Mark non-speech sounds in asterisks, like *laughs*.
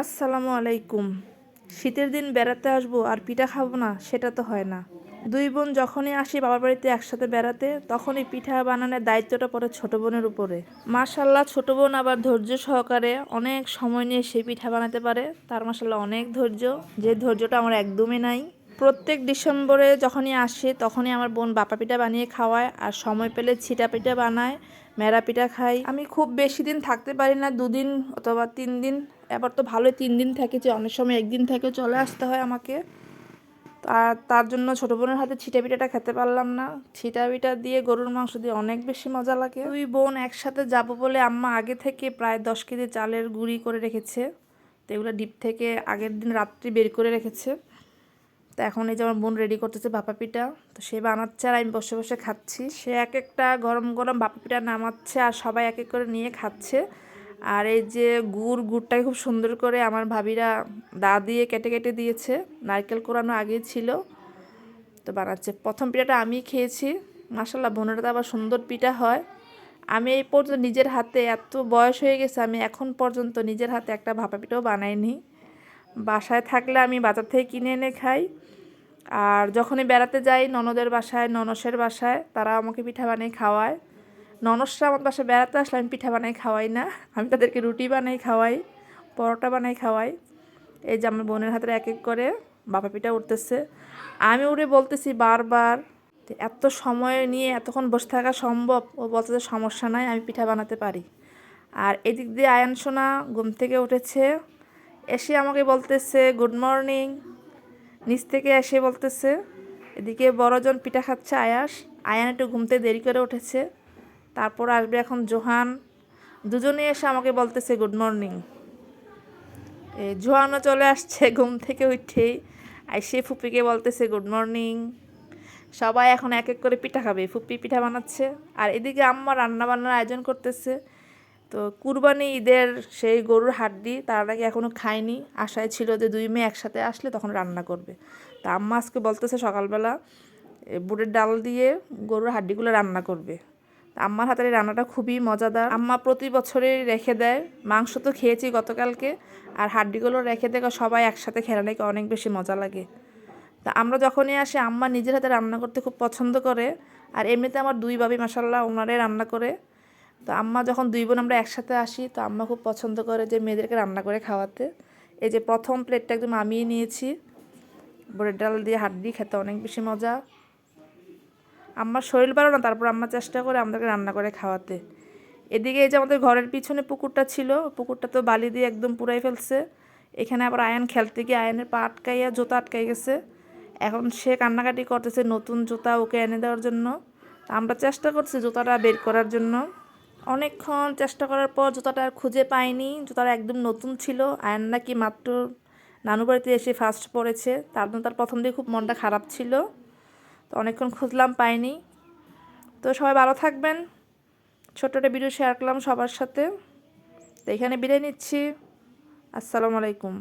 আসসালামু আলাইকুম। শীতের দিন বেড়াতে আসব আর পিঠা খাব না, সেটা তো হয় না। দুই বোন যখনই আসি বাবার বাড়িতে একসাথে বেড়াতে, তখনই পিঠা বানানোর দায়িত্বটা পড়ে ছোট বোনের উপরে। মাশাল্লাহ ছোট বোন আবার ধৈর্য সহকারে অনেক সময় নিয়ে সেই পিঠা বানাতে পারে। তার মাসাল্লাহ অনেক ধৈর্য, যে ধৈর্যটা আমার একদমই নাই। প্রত্যেক ডিসেম্বরে যখনই আসে, তখনই আমার বোন বাপা পিঠা বানিয়ে খাওয়ায় আর সময় পেলে ছিটা পিঠা বানায়। মেরা পিঠা খাই। আমি খুব বেশি দিন থাকতে পারি না, দুদিন অথবা তিন দিন। এবার তো ভালোই তিন দিন থেকেছে অনেক সময় একদিন থেকে চলে আসতে হয় আমাকে। আর তার জন্য ছোটো বোনের হাতে ছিটা পিঠাটা খেতে পারলাম না। ছিটা পিঠা দিয়ে গরুর মাংস দিয়ে অনেক বেশি মজা লাগে। দুই বোন একসাথে যাব বলে আম্মা আগে থেকে প্রায় দশ কেজি চালের গুঁড়ি করে রেখেছে। তো এগুলো ডিপ থেকে আগের দিন রাত্রি বের করে রেখেছে। তো এখন এই যে আমার বোন রেডি করতেছে ভাপা পিঠা, তো সে বানাচ্ছে আর আমি বসে বসে খাচ্ছি। সে এক একটা গরম গরম ভাপা পিঠা নামাচ্ছে আর সবাই এক এক করে নিয়ে খাচ্ছে। আর এই যে গুড়, গুড়টাকে খুব সুন্দর করে আমার ভাবিরা দা দিয়ে কেটে কেটে দিয়েছে। নারকেল কোরানো আগে ছিল, তো বানাচ্ছে। প্রথম পিঠাটা আমি খেয়েছি। মাসাল্লাহ বোনেরা তো আবার সুন্দর পিঠা হয়। আমি এই পর্যন্ত নিজের হাতে এত বয়স হয়ে গেছে, আমি এখন পর্যন্ত নিজের হাতে একটা ভাপা পিঠাও বানাইনি। বাসায় থাকলে আমি বাজার থেকে কিনে এনে খাই। আর যখনই বেড়াতে যাই ননদের বাসায়, ননসের বাসায়, তারা আমাকে পিঠা বানিয়ে খাওয়ায়। ননসরা আমার বাসায় বেড়াতে আসলে আমি পিঠা বানাই খাওয়াই না। আমি তাদেরকে রুটি বানাই খাওয়াই, পরোটা বানাই খাওয়াই। এই যে আমার বোনের হাতে এক এক করে বাপা পিঠা উঠতেছে। আমি উড়ে বলতেছি বারবার এত সময় নিয়ে এতক্ষণ বসে থাকা সম্ভব? ও বলতে যে সমস্যা নাই, আমি পিঠা বানাতে পারি। আর এদিক দিয়ে আয়ান সোনা ঘুম থেকে উঠেছে। এসে আমাকে বলতেছে, গুড মর্নিং। নিচ থেকে এসে বলতেছে, এদিকে বড়জন পিঠা খাচ্ছে আয়াস। আয়ান একটু ঘুমতে দেরি করে উঠেছে। তারপর আসবে এখন জোহান। দুজনে এসে আমাকে বলতেছে, গুড মর্নিং। এ, জোহানও চলে আসছে *laughs* ঘুম থেকে উঠেই। আর সে ফুপিকে বলতেছে, গুড মর্নিং। সবাই এখন এক এক করে পিঠা খাবে। ফুপি পিঠা বানাচ্ছে। আর এদিকে আম্মা রান্না বান্নার আয়োজন করতেছে। তো কুরবানি ঈদের সেই গরুর হাড্ডি তারা নাকি এখনও খায়নি। আশায় ছিল যে দুই মেয়ে একসাথে আসলে তখন রান্না করবে। তা আম্মা আজকে বলতেছে সকালবেলা বুটের ডাল দিয়ে গরুর হাড্ডিগুলো রান্না করবে। আম্মার হাতের রান্নাটা খুবই মজাদার। আম্মা প্রতি বছরই রেখে দেয়। মাংস তো খেয়েছি গতকালকে, আর হাড্ডিগুলো রেখে দেয় সবাই একসাথে খেলা নাকি অনেক বেশি মজা লাগে। তা আমরা যখনই আসি, আম্মা নিজের হাতে রান্না করতে খুব পছন্দ করে, আর এমনিতে আমার দুই বাবি মাসাল্লাহ ওনারাই রান্না করে। তো আম্মা যখন দুই বোন আমরা একসাথে আসি, তো আম্মা খুব পছন্দ করে যে মেয়েদেরকে রান্না করে খাওয়াতে। এই যে প্রথম প্লেটটা একদম আমিই নিয়েছি। বড়ের ডাল দিয়ে হাড্ডি খেতে অনেক বেশি মজা। আম্মার শরীর ভালো না, তারপর আম্মা চেষ্টা করে আমাদেরকে রান্না করে খাওয়াতে। এদিকে এই যে আমাদের ঘরের পিছনে পুকুরটা ছিল, পুকুরটা তো বালি দিয়ে একদম পুরাই ফেলছে। এখানে আবার আয়ন খেলতে গিয়ে আয়নের পা আটকাইয়া, জুতা আটকাই গেছে। এখন সে কান্নাকাটি করতেছে নতুন জুতা ওকে এনে দেওয়ার জন্য। আমরা চেষ্টা করছি জুতাটা বের করার জন্য। অনেকক্ষণ চেষ্টা করার পর জুতাটা আর খুঁজে পাইনি। জুতাটা একদম নতুন ছিল। আয়ন নাকি মাত্র নানু বাড়িতে এসে ফার্স্ট পড়েছে। তার জন্য তার প্রথম দিয়ে খুব মনটা খারাপ ছিল। তো অনেকক্ষণ খুঁজলাম, পাইনি। তো সবাই ভালো থাকবেন। ছোট্ট একটা ভিডিও শেয়ার করলাম সবার সাথে। তো এখানে বিদায় নিচ্ছি। আসসালামু আলাইকুম।